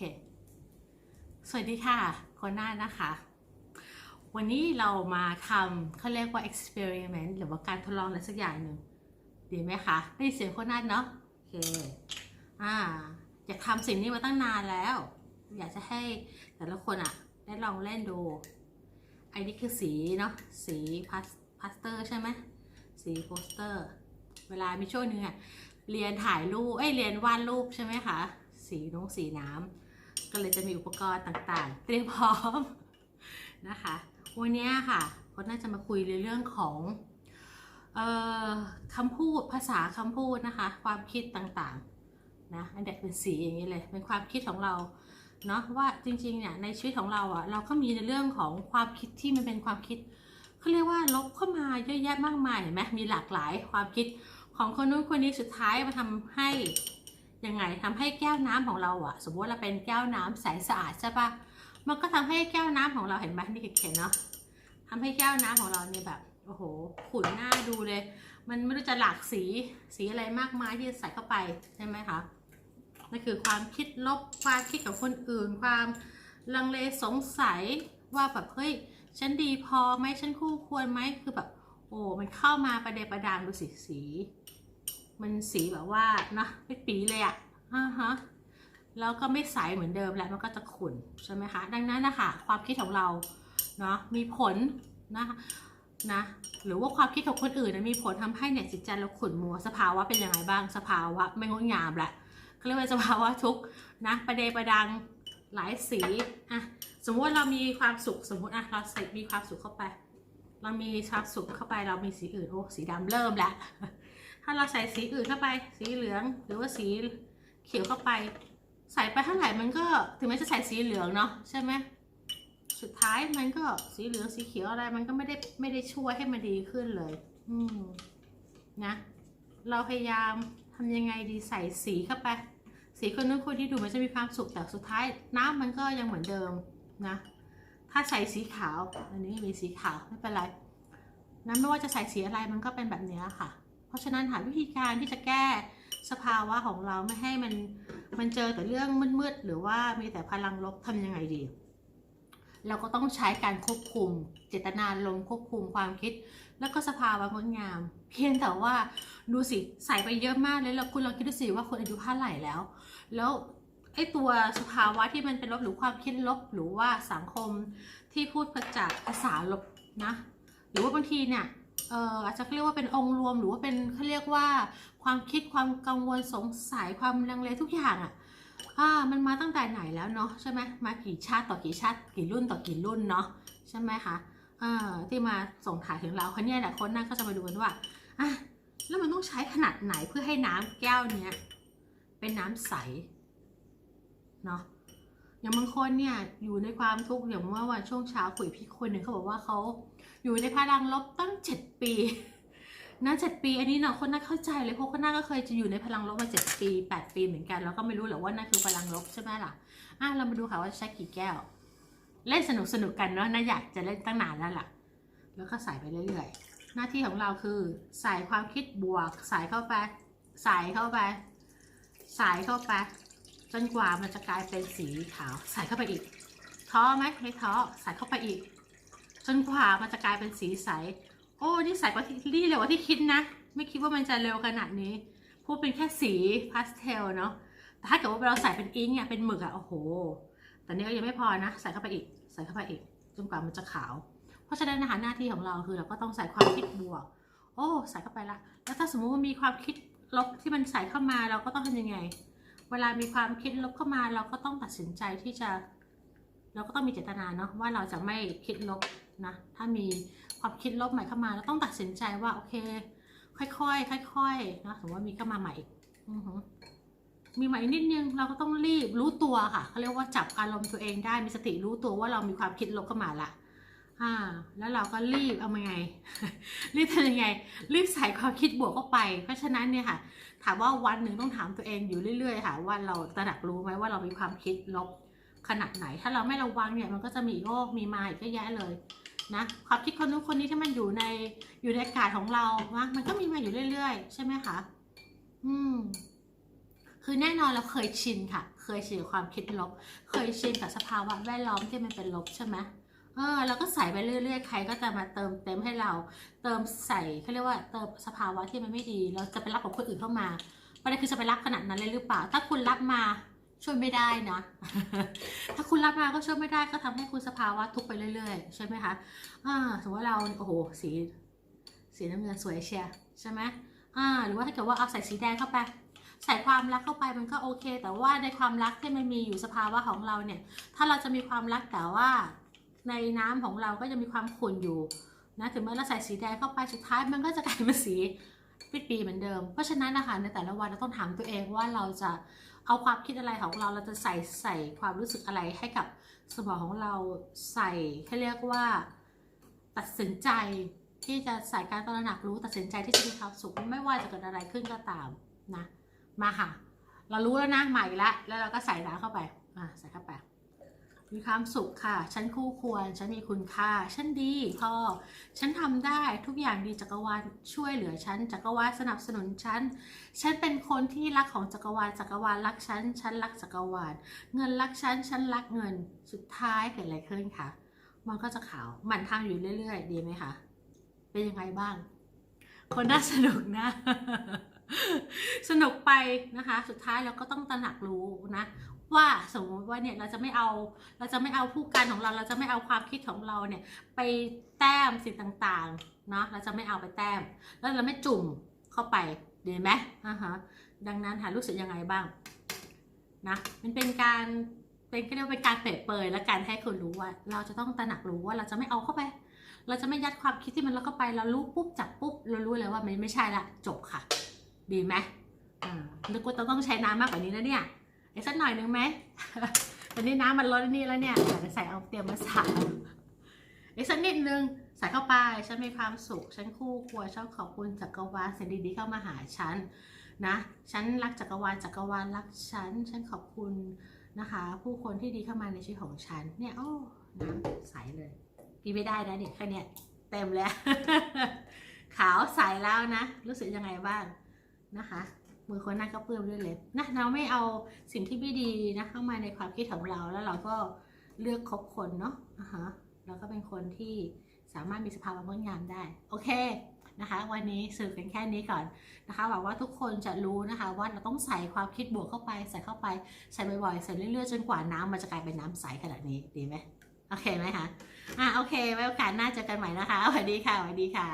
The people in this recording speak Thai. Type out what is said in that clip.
ค สวัสดีค่ะคนหน้านะคะ วันนี้เรามาทำเขาเรียกว่า experiment หรือว่าการทดลองอะไรสักอย่างหนึ่ง ดีไหมคะ ได้เสียงคนหน้าเนาะ โอเค อ่า อยากทำสิ่งนี้มาตั้งนานแล้ว อยากจะให้แต่ละคนอะได้ลองเล่นดูไอ้นี่คือสีเนาะ สีพาสพาสเตอร์ใช่ไหม สีโปสเตอร์ เวลามีช่วงนึงอะเรียนถ่ายรูป เอ้ย เรียนวาดรูปใช่ไหมคะ สีน้องสีน้ำ ก็เลยจะมีอุปกรณ์ต่างๆ เตรียมพร้อมนะคะ วันนี้ค่ะก็น่าจะมาคุยในเรื่องของออคำพูดภาษาคำพูดนะคะ ความคิดต่างๆนะอันเด็กเป็นสีอย่างนี้เลยเป็นความคิดของเราเนาะว่าจริงๆเนี่ยในชีวิตของเราอะ่ะเราก็มีในเรื่องของความคิดที่มันเป็นความคิดเขาเรียกว่าลบเข้ามาเยอะแยะมากมายเห็นไหมมีหลากหลายความคิดของคนนู้นคนนี้สุดท้ายมาทำให้ ยังไงทำให้แก้วน้ำของเราอะสมมติเราเป็นแก้วน้ำใสสะอาดใช่ปะมันก็ทำให้แก้วน้ำของเราเห็นไหมนี่เขียนเนาะทำให้แก้วน้ำของเราเนี่ยแบบโอ้โหขุ่นหน้าดูเลย มันไม่รู้จะหลากสีสีอะไรมากมายที่ใส่เข้าไปใช่ไหมคะนั่นคือความคิดลบความคิดของคนอื่น ความลังเลสงสัยว่าแบบเฮ้ยฉันดีพอไหมฉันคู่ควรไหมคือแบบโอ้มันเข้ามาประเดประดามดูสิสี มันสีแบบว่านะเป็นปีเลยอะอ่าฮะแล้วก็ไม่ใสเหมือนเดิมแล้วมันก็จะขุ่นใช่ไหมคะ ดังนั้นนะคะความคิดของเราเนาะมีผลนะคะนะหรือว่าความคิดของคนอื่นนะมีผลทำให้เนี่ยจิตใจเราขุ่นมัวสภาวะเป็นยังไงบ้างสภาวะไม่งดงามแหละเขาเรียกว่าสภาวะทุกข์นะประเดประดังหลายสีอะสมมติว่าเรามีความสุขสมมติอะเราใส่มีความสุขเข้าไป เรามีความสุขเข้าไปเรามีสีอื่นโอ้สีดำเริ่มแล้วาเราใส่สีอื่นเข้าไป สีเหลืองหรือว่าสีเขียวเข้าไป ใส่ไปเท่าไหร่มันก็ถึงแม้จะใส่สีเหลืองเนาะใช่ไหมสุดท้ายมันก็สีเหลืองสีเขียวอะไรมันก็ไม่ได้ไม่ได้ช่วยให้มันดีขึ้นเลย อืมนะ เราพยายามทำยังไงดีใส่สีเข้าไป สีคนนู้นคนที่ดูมันจะมีความสุขแต่สุดท้ายน้ำมันก็ยังเหมือนเดิมนะ ถ้าใส่สีขาวอันนี้มีสีขาวไม่เป็นไรนะไม่ว่าจะใส่สีอะไรมันก็เป็นแบบนี้ค่ะ เพราะฉะนั้นหาวิธีการที่จะแก้สภาวะของเราไม่ให้มันมันเจอแต่เรื่องมืดๆหรือว่ามีแต่พลังลบทำยังไงดี เราก็ต้องใช้การควบคุม เจตนาลมควบคุมความคิด แล้วก็สภาวะงดงาม เพียงแต่ว่าดูสิใส่ไปเยอะมากเลยแล้วคุณลองคิดดูสิว่าคนอายุเท่าไหร่แล้ว แล้วไอ้ตัวสภาวะที่มันเป็นลบหรือความคิดลบ หรือว่าสังคมที่พูดประจากภาษาลบนะ หรือว่าบางทีเนี่ย เอ่ออาจจะเรียกว่าเป็นองค์รวมหรือว่าเป็นเขาเรียกว่าความคิดความกังวลสงสัยความลังเลทุกอย่างอะ่ะอ่ามันมาตั้งแต่ไหนแล้วเนาะใช่ไหมมากี่ชาติต่อกี่ชาติกี่รุ่นต่อกี่รุ่นเนาะใช่ไหมคะอ่าที่มาส่งถ่ายถึงเราคนนี้แหละคนนั่นก็จะมาดูกันว่าอะแล้วมันต้องใช้ขนาดไหนเพื่อให้น้ำแก้วเนี้ยเป็นน้ำใสเนาะ อย่างบางคนเนี่ยอยู่ในความทุกข์อย่างเมื่อวันช่วงเช้าคุยพี่คนหนึ่งเขาบอกว่าเขาอยู่ในพลังลบตั้งเจ็ดปีนะเจ็ดปี อันนี้เนาะคนน่าเข้าใจเลยเพราะคนน่าก็เคยจะอยู่ในพลังลบมาเจ็ดปีแปดปีเหมือนกัน แล้วก็ไม่รู้หรอกว่านั่นคือพลังลบใช่ไหมล่ะอะเรามาดูค่ะว่าใช้กี่แก้ว เล่นสนุกสนุกกันเนาะน่าอยากจะเล่นตั้งนานแล้วล่ะ แล้วก็ใส่ไปเรื่อยๆ หน้าที่ของเราคือใส่ความคิดบวก ใส่เข้าไป ใส่เข้าไป ใส่เข้าไป จนกว่ามันจะกลายเป็นสีขาว ใส่เข้าไปอีก ท้อไหมไม่ท้อใส่เข้าไปอีก จนกว่ามันจะกลายเป็นสีใส โอ้นี่ใสกว่าที่นี่เร็วกว่าที่คิดนะ ไม่คิดว่ามันจะเร็วขนาดนี้ พูดเป็นแค่สีพาสเทลเนาะ แต่ถ้าเกิดว่าเราใส่เป็นอิงเนี่ยเป็นหมึกอะโอ้โห แต่นี้ก็ยังไม่พอนะ ใส่เข้าไปอีก ใส่เข้าไปอีก จนกว่ามันจะขาว เพราะฉะนั้นนะคะหน้าที่ของเราคือเราก็ต้องใส่ความคิดบวก โอ้ ใส่เข้าไปละ แล้วถ้าสมมุติว่ามีความคิดลบที่มันใส่เข้ามาเราก็ต้องทำยังไง เวลามีความคิดลบเข้ามาเราก็ต้องตัดสินใจที่จะ เราก็ต้องมีเจตนาเนาะว่าเราจะไม่คิดลบนะถ้ามีความคิดลบใหม่เข้ามาเราต้องตัดสินใจว่าโอเค ค่อยๆค่อยๆนะสมมติว่ามีเข้ามาใหม่อีกอือหือมีใหม่นิดนึงเราก็ต้องรีบรู้ตัวค่ะเขาเรียกว่าจับอารมณ์ตัวเองได้มีสติรู้ตัวว่าเรามีความคิดลบเข้ามาละ อ่า แล้วเราก็รีบเอามาไง รีบทำยังไง รีบใส่ความคิดบวกเข้าไป เพราะฉะนั้นเนี่ยค่ะ ถามว่าวันหนึ่งต้องถามตัวเองอยู่เรื่อยๆค่ะ ว่าเราตระหนักรู้ไหมว่าเรามีความคิดลบขนาดไหน ถ้าเราไม่ระวังเนี่ยมันก็จะมีโรคมีมาอีกเยอะแยะเลยนะความคิดคนนู้นคนนี้ที่มันอยู่ในอยู่ในอากาศของเรานะมันก็มีมาอยู่เรื่อยๆ ใช่ไหมคะอืมคือแน่นอนเราเคยชินค่ะ เคยชินกับความคิดลบ เคยชินกับสภาวะแวดล้อมที่มันเป็นลบใช่ไหม ออเราก็ใส่ไปเรื่อยๆ ใครก็จะมาเติมเต็มให้เรา เติมใส่เขาเรียกว่าเติมสภาวะที่มันไม่ดี เราจะไปรับกับคนอื่นเข้ามาประเด็นคือจะไปรับขนาดนั้นเลยหรือเปล่า ถ้าคุณรับมาช่วยไม่ได้นะ ถ้าคุณรับมาก็ช่วยไม่ได้ก็ทำให้คุณสภาวะทุกข์ไปเรื่อยๆ ใช่ไหมคะอ่าสมมติว่าเราโอ้โหสีสีน้ำเงินสวยเชียร์ใช่ไหมอ่าหรือว่าถ้าเกิดว่าเอาใส่สีแดงเข้าไปใส่ความรักเข้าไปมันก็โอเค แต่ว่าในความรักที่มันมีอยู่สภาวะของเราเนี่ย ถ้าเราจะมีความรักแต่ว่า ในน้ำของเราก็จะมีความขุ่นอยู่นะถึงแม้เราใส่สีแดงเข้าไปสุดท้ายมันก็จะกลายเป็นสีปิดปีเหมือนเดิม เพราะฉะนั้นนะคะในแต่ละวันเราต้องถามตัวเองว่าเราจะเอาความคิดอะไรของเราเราจะใส่ใส่ความรู้สึกอะไรให้กับสมองของเราใส่เขาเรียกว่าตัดสินใจที่จะใส่การตระหนักรู้ตัดสินใจที่จะมีความสุขไม่ว่าจะเกิดอะไรขึ้นก็ตามนะมาค่ะ เรารู้แล้วนะใหม่ละแล้วเราก็ใส่น้ำเข้าไปอ่าใส่เข้าไป มีความสุขค่ะ ฉันคู่ควร ฉันมีคุณค่า ฉันดีพอ ฉันทำได้ทุกอย่างดีจักรวาลช่วยเหลือฉัน จักรวาลสนับสนุนฉัน ฉันเป็นคนที่รักของจักรวาล จักรวาลรักฉัน ฉันรักจักรวาล เงินรักฉัน ฉันรักเงิน สุดท้ายเกิดอะไรขึ้นคะ มันก็จะขาวหมันทำอยู่เรื่อยๆ ดีไหมคะ เป็นยังไงบ้าง คนน่าสนุกนะสนุกไปนะคะ สุดท้ายเราก็ต้องตระหนักรู้นะ ว่าสมมติว่าเนี่ยเราจะไม่เอาเราจะไม่เอาผู้กันของเราเราจะไม่เอาความคิดของเราเนี่ยไปแต้มสิ่งต่างๆเนาะเราจะไม่เอาไปแต้ม แล้วเราไม่จุ่มเข้าไปดีไหมอ่าฮะดังนั้นหารู้สึกยังไงบ้างนะมันเป็นการเป็นก็เรียกว่าเป็นการเปรียบเปยและการให้คุณรู้ว่า เราจะต้องตระหนักรู้ว่าเราจะไม่เอาเข้าไป เราจะไม่ยัดความคิดที่มันแล้วเข้าไปเรารู้ปุ๊บจับปุ๊บเรารู้เลยว่ามันไม่ใช่ละจบค่ะ ดีไหมอ่านึกว่าเราต้องใช้น้ำมากกว่านี้นะเนี่ย อีกสักหน่อยนึงไหมตอนนี้น้ำมันลดนี่แล้วเนี่ยเดี๋ยวใส่เอาเตรียมมาใส่อีกสักนิดนึงใส่เข้าไป ฉันมีความสุข ฉันคู่ควรชอบขอบคุณจักรวาลสิ่งดีๆเข้ามาหาฉันนะ ฉันรักจักรวาลจักรวาลรักฉัน ฉันขอบคุณนะคะ ผู้คนที่ดีเข้ามาในชีวิตของฉัน เนี่ยโอ้น้ำใสเลย กินไม่ได้นะเนี่ยแค่เนี้ยเต็มแล้ว ขาวใสแล้วนะ รู้สึกยังไงบ้างนะคะ มือคนหน้าก็เปื้อนด้วยเลยนะเราไม่เอาสิ่งที่ไม่ดีนะเข้ามาในความคิดของเราแล้วเราก็เลือกคบคนเนาะอ่าฮะเราก็เป็นคนที่สามารถมีสภาวะงดงามได้ โอเคนะคะ วันนี้สื่อกันแค่นี้ก่อนนะคะหวังว่าทุกคนจะรู้นะคะ ว่าเราต้องใส่ความคิดบวกเข้าไปใส่เข้าไปใส่บ่อยๆใส่เรื่อยๆจนกว่าน้ำมันจะกลายเป็นน้ำใสขนาดนี้ดีไหมโอเคไหมคะอะโอเคไว้โอกาสหน้าเจอกันใหม่นะคะสวัสดีค่ะสวัสดีค่ะ